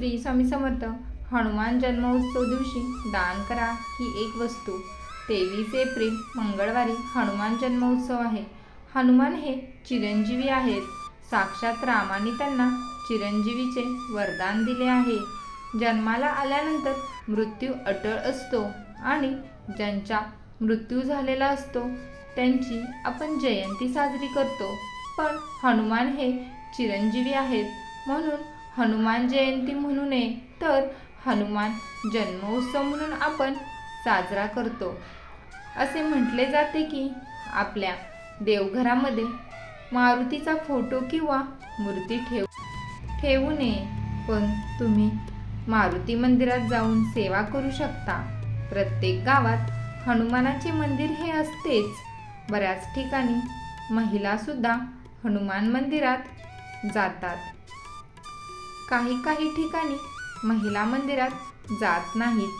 श्री स्वामी समर्थ हनुमान जन्मोत्सव दिवशी दान करा ही एक वस्तू. तेवीस एप्रिल मंगळवारी हनुमान जन्मोत्सव आहे. हनुमान हे चिरंजीवी आहेत. साक्षात रामाने त्यांना चिरंजीवीचे वरदान दिले आहे. जन्माला आल्यानंतर मृत्यू अटळ असतो आणि ज्यांचा मृत्यू झालेला असतो त्यांची आपण जयंती साजरी करतो. पण हनुमान हे चिरंजीवी आहेत म्हणून हनुमान जयंती म्हणू नये तर हनुमान जन्मोत्सव म्हणून आपण साजरा करतो. असे म्हटले जाते की आपल्या देवघरामध्ये मारुतीचा फोटो किंवा मूर्ती ठेव ठेवू नये. पण तुम्ही मारुती मंदिरात जाऊन सेवा करू शकता. प्रत्येक गावात हनुमानाचे मंदिर हे असतेच. बऱ्याच ठिकाणी महिलासुद्धा हनुमान मंदिरात जातात. काही काही ठिकाणी महिला मंदिरात जात नाहीत.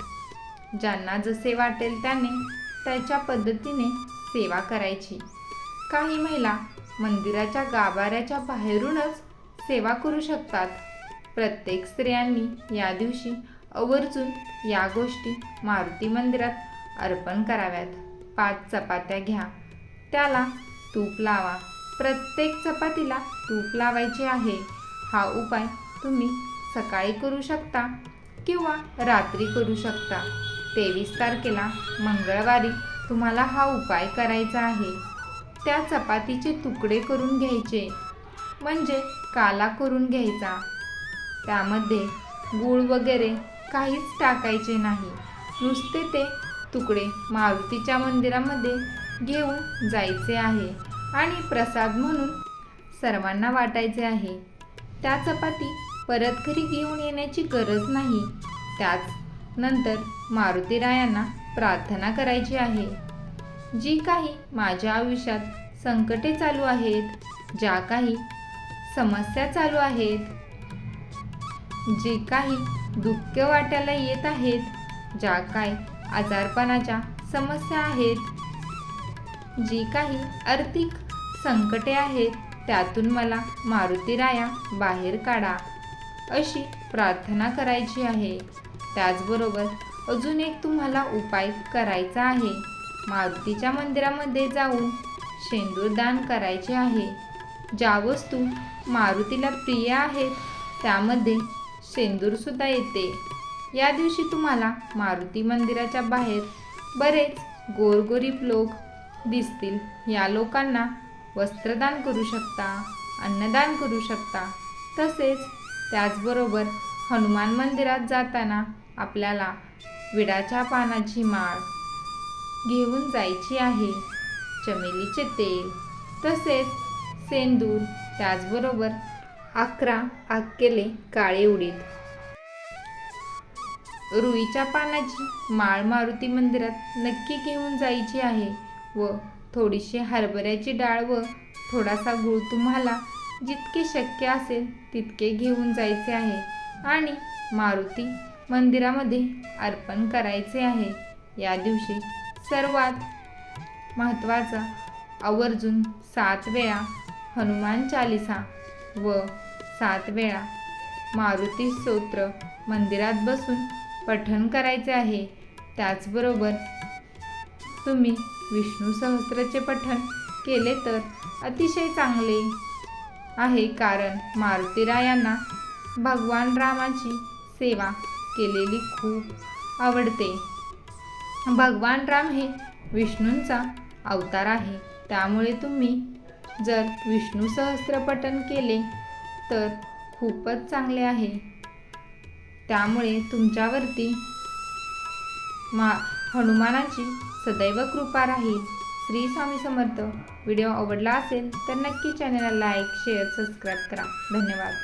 ज्यांना जसे वाटेल त्याने त्याच्या पद्धतीने सेवा करायची. काही महिला मंदिराच्या गाभाऱ्याच्या बाहेरूनच सेवा करू शकतात. प्रत्येक स्त्रियांनी या दिवशी आवर्जून या गोष्टी मारुती मंदिरात अर्पण कराव्यात. पाच चपात्या घ्या. त्याला तूप लावा. प्रत्येक चपातीला तूप लावायचे आहे. हा उपाय तुम्ही सकाळी करू शकता किंवा रात्री करू शकता. तेवीस तारखेला मंगळवारी तुम्हाला हा उपाय करायचा आहे. त्या चपातीचे तुकडे करून घ्यायचे म्हणजे काला करून घ्यायचा. त्यामध्ये गूळ वगैरे काहीच टाकायचे नाही. नुसते ते तुकडे मारुतीच्या मंदिरामध्ये घेऊन जायचे आहे आणि प्रसाद म्हणून सर्वांना वाटायचे आहे. त्या चपाती परत घरी घेऊन येण्याची गरज नाही. त्याच नंतर मारुतीरायांना प्रार्थना करायची आहे. जी काही माझ्या आयुष्यात संकटे चालू आहेत ज्या काही समस्या चालू आहेत जे काही दुःख वाट्याला येत आहेत ज्या काही आजारपणाच्या समस्या आहेत जी काही आर्थिक संकटे आहेत त्यातून मला मारुतीराया बाहेर काढा. अशी प्रार्थना करायची आहे. त्याचबरोबर अजून एक तुम्हाला उपाय करायचा आहे. मारुतीच्या मंदिरामध्ये जाऊन शेंदूर दान करायचे आहे. ज्या वस्तू मारुतीला प्रिय आहेत त्यामध्ये शेंदूरसुद्धा येते. या दिवशी तुम्हाला मारुती मंदिराच्या बाहेर बरेच गोरगरीब लोक दिसतील. या लोकांना वस्त्रदान करू शकता अन्नदान करू शकता. तसेच त्याचबरोबर हनुमान मंदिरात जाताना आपल्याला विडाच्या पानाची माळ घेऊन जायची आहे. चमेलीचे तेल तसेच सेंदूर त्याचबरोबर अकरा आक्केले काळे उडीद. रुईच्या पानाची माळ मारुती मंदिरात नक्की घेऊन जायची आहे व थोडीशी हरभऱ्याची डाळ व थोडासा गुळ तुम्हाला जितके शक्य असेल तितके घेऊन जायचे आहे. आणि मारुती मंदिरामध्ये अर्पण करायचे आहे. या दिवशी सर्वात महत्त्वाचा आवर्जून सात वेळा हनुमान चालिसा व सात वेळा मारुती स्तोत्र मंदिरात बसून पठण करायचे आहे. त्याचबरोबर तुम्ही विष्णू सहस्त्रचे पठण केले तर अतिशय चांगले आहे कारण मारुतीरायांना भगवान रामाची सेवा केलेली खूप आवडते. भगवान राम हे विष्णूंचा अवतार आहे. त्यामुळे तुम्ही जर विष्णू सहस्त्रपठण केले तर खूपच चांगले आहे. त्यामुळे तुमच्यावरती मा हनुमानाची सदैव कृपा राहील. श्री स्वामी समर्थ. व्हिडिओ आवडला असेल तर नक्की चॅनलला लाईक शेअर सबस्क्राईब करा. धन्यवाद.